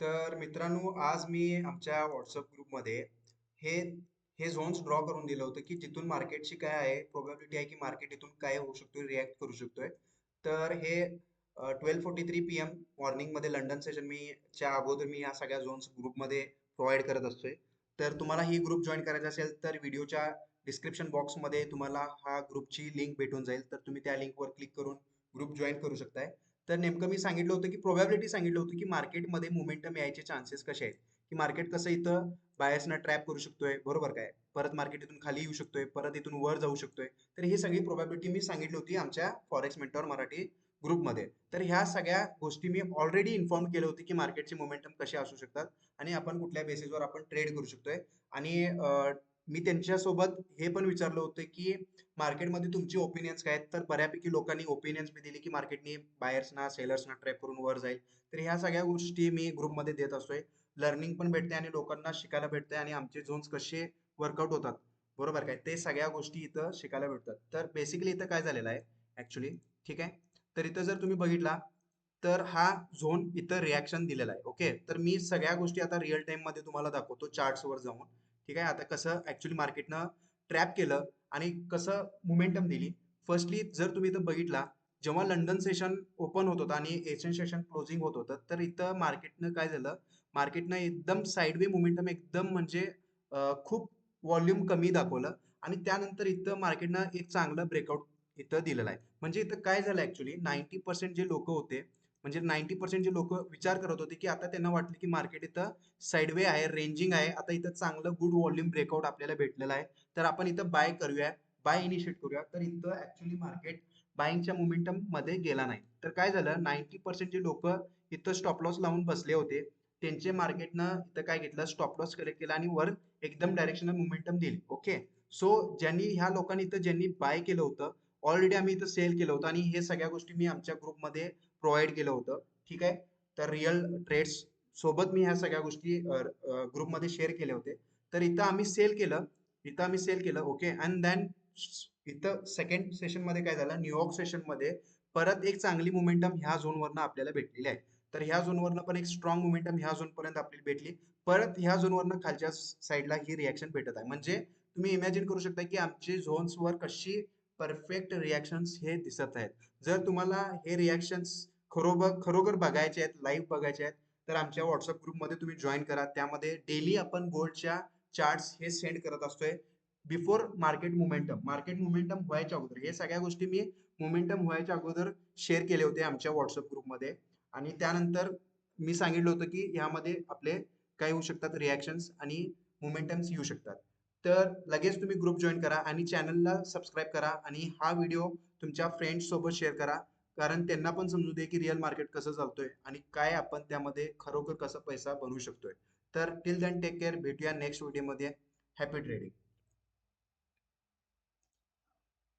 तर मित्रांनो आज मी आमच्या व्हॉट्सअप ग्रुपमध्ये हे हे झोन्स ड्रॉ करून दिलं होतं की जिथून मार्केटची काय आहे प्रोबॅबिलिटी आहे की मार्केट इथून काय होऊ शकतो रिॲक्ट करू शकतोय. तर हे twelve forty three P M मॉर्निंगमध्ये London session मी च्या अगोदर मी ह्या सगळ्या झोन्स ग्रुपमध्ये प्रोव्हाइड करत असतोय. तर तुम्हाला ही ग्रुप जॉईन करायचा असेल तर व्हिडिओच्या डिस्क्रिप्शन बॉक्समध्ये तुम्हाला हा ग्रुपची लिंक भेटून जाईल. तर तुम्ही त्या लिंकवर क्लिक करून ग्रुप जॉईन करू शकताय. तर नेमकं मी सांगितलं होतं की प्रोबॅबिलिटी सांगितलं होतं की मार्केटमध्ये मुमेंटम यायचे चान्सेस कसे आहेत? की मार्केट कसं इथं बायसना ट्रॅप करू शकतोय? बरोबर काय? परत मार्केट इथून खाली येऊ शकतोय परत इथून वर जाऊ शकतोय. तर ही सगळी प्रोबॅबिलिटी मी सांगितली होती आमच्या फॉरेक्स मेंटॉर मराठी ग्रुपमध्ये तर ह्या सगळ्या गोष्टी मी ऑलरेडी इन्फॉर्म केलं होती की मार्केटचे मोमेंटम कसे असू शकतात आणि आपण कुठल्या बेसिसवर आपण ट्रेड करू शकतोय. आणि मी त्यांच्यासोबत हे पण विचारलं होतं की मार्केटमध्ये तुमची ओपिनियन्स काय आहेत? तर बऱ्यापैकी लोकांनी ओपिनियन्स मी दिली की मार्केटनी बायर्सना सेलर्सना ट्रॅप करून वर जाईल. तर ह्या सगळ्या गोष्टी मी ग्रुपमध्ये देत असतोय. लर्निंग पण भेटते आणि लोकांना शिकायला भेटते आणि आमचे झोन्स कसे वर्कआउट होतात. बरोबर काय? ते सगळ्या गोष्टी इथं शिकायला भेटतात. तर बेसिकली इथं काय झालेलं आहे? ऍक्च्युली ठीक आहे? तर इथं जर तुम्ही बघितला तर हा झोन इथं रिॲक्शन दिलेला आहे. ओके तर मी सगळ्या गोष्टी आता रिअल टाइममध्ये तुम्हाला दाखवतो चार्ट्सवर जाऊन. ठीक आहे? आता कसं ऍक्च्युली मार्केटनं ट्रॅप केलं आणि कसं मुमेंटम दिली. फर्स्टली जर तुम्ही इथं बघितला जेव्हा लंडन सेशन ओपन होत होतं आणि एशियन सेशन क्लोजिंग होत होतं तर इथं मार्केटनं काय झालं? मार्केटनं एकदम साईडवे मुमेंटम एकदम म्हणजे खूप व्हॉल्यूम कमी दाखवलं आणि त्यानंतर इथं मार्केटनं एक चांगलं ब्रेकआउट इथं दिलेलं आहे. म्हणजे इथं काय झालं ऍक्च्युली नाईन्टी पर्सेंट जे लोक होते म्हणजे नाईन्टी पर्सेंट जे लोक विचार करत होते की आता त्यांना वाटलं की मार्केट इथं साईडवे आहे रेंजिंग आहे. आता इथं चांगलं गुड व्हॉल्यूम ब्रेकआउट आपल्याला भेटलेलं आहे. तर आपण इथं बाय करूया. बाय इनिशिएट करूया. तर इथं ऍक्च्युली मार्केट बाईंगच्या मोमेंटममध्ये गेला नाही. तर काय झालं? नाईन्टी पर्सेंट जे लोक इथं स्टॉप लॉस लावून बसले होते त्यांचे मार्केटनं इथं काय घेतलं? स्टॉप लॉस कलेक्ट केला आणि वर एकदम डायरेक्शन मोमेंटम दिली. ओके सो ज्यांनी ह्या लोकांनी इथं ज्यांनी बाय केलं होतं ऑलरेडी आम्ही इथं सेल केलं होतं आणि हे सगळ्या गोष्टी मी आमच्या ग्रुपमध्ये प्रोव्हाइड केलं होतं. ठीक आहे? तर रिअल ट्रेड्स सोबत मी ह्या सगळ्या गोष्टी ग्रुपमध्ये शेअर केले होते. तर इथं आम्ही सेल केलं. इथं आम्ही सेल केलं. ओके अँड देन इथं सेकंड सेशनमध्ये काय झालं? न्यूयॉर्क सेशनमध्ये परत एक चांगली मुमेंटम ह्या झोनवरनं आपल्याला भेटलेली आहे. तर ह्या झोनवरनं पण एक स्ट्रॉंग मुमेंटम ह्या झोनपर्यंत आपली आपल्याला भेटली. परत ह्या झोनवरनं खालच्या साईडला ही रिॲक्शन भेटत आहे. म्हणजे तुम्ही इमॅजिन करू शकता की आमची झोन्सवर कशी परफेक्ट रिॲक्शन्स हे दिसत आहेत. जर तुम्हाला हे रिॲक्शन्स खरोबर खरोखर बघायचे आहेत लाईव्ह बघायचे आहेत तर आमच्या व्हॉट्सअप ग्रुपमध्ये तुम्ही जॉईन करा. त्यामध्ये डेली आपण गोल्डच्या चार्ट्स हे सेंड करत असतोय. Before market momentum market momentum व्हायच्या अगोदर हे सगळ्या गोष्टी मी मुमेंटम व्हायच्या अगोदर शेअर केले होते आमच्या व्हॉट्सअप ग्रुपमध्ये आणि त्यानंतर मी सांगितलं होतं की ह्यामध्ये आपले काय होऊ शकतात रिॲक्शन्स आणि मुमेंटम्स येऊ शकतात. तर लगेच तुम्ही ग्रुप जॉईन करा आणि चॅनलला सबस्क्राईब करा आणि हा व्हिडिओ तुमच्या फ्रेंड्स सोबत शेअर करा. कारण त्यांना पण समजू दे की रिअल मार्केट कसं चालतोय आणि काय आपण त्यामध्ये खरोखर कसा पैसा बनवू शकतोय. तर टिल दॅन टेक केअर भेटूया नेक्स्ट व्हिडिओमध्ये हॅपी ट्रेडिंग